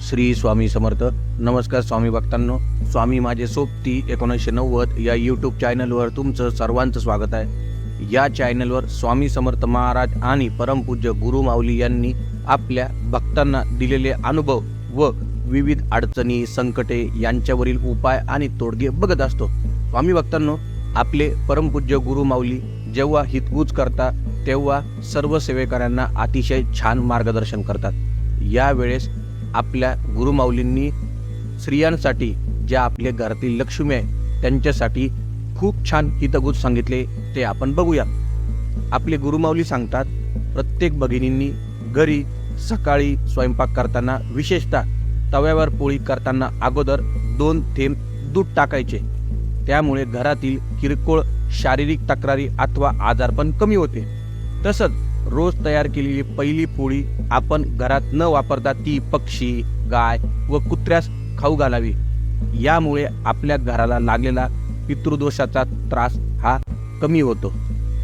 श्री स्वामी समर्थ. नमस्कार स्वामी भक्तांनो. स्वामी माझे सोबती एकोणीसशे नव्वद या यूट्यूब चॅनलवर तुमचं सर्वांचं स्वागत आहे. या चॅनलवर स्वामी समर्थ महाराज आणि परमपूज्य गुरु माऊली यांनी आपल्या भक्तांना दिलेले अनुभव व विविध अडचणी संकटे यांच्यावरील उपाय आणि तोडगे बघत असतो. स्वामी भक्तांनो आपले परमपूज्य गुरु माऊली जेव्हा हितगुज करता तेव्हा सर्व सेवेकऱ्यांना अतिशय छान मार्गदर्शन करतात. यावेळेस आपल्या गुरुमाऊलींनी स्त्रियांसाठी ज्या आपल्या घरातील लक्ष्मी आहे त्यांच्यासाठी खूप छान हितगुज सांगितले ते आपण बघूया. आपले गुरुमाऊली सांगतात प्रत्येक भगिनींनी घरी सकाळी स्वयंपाक करताना विशेषतः तव्यावर पोळी करताना अगोदर दोन थेंब दूध टाकायचे. त्यामुळे घरातील किरकोळ शारीरिक तक्रारी अथवा आजारपण कमी होते. तसंच रोज तयार केलेली पहिली पोळी आपण घरात न वापरता ती पक्षी गाय व कुत्र्यास खाऊ घालावी. यामुळे आपल्या घराला लागलेला पितृदोषाचा त्रास हा कमी होतो.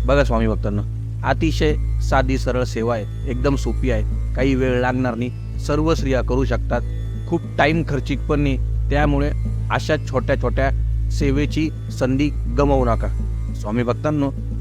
बघा स्वामी भक्तांना अतिशय साधी सरळ सेवा आहे. एकदम सोपी आहे. काही वेळ लागणार नाही. सर्व स्त्रिया करू शकतात. खूप टाईम खर्चिक पण नाही. त्यामुळे अशा छोट्या छोट्या सेवेची संधी गमावू नका. स्वामी भक्तांनो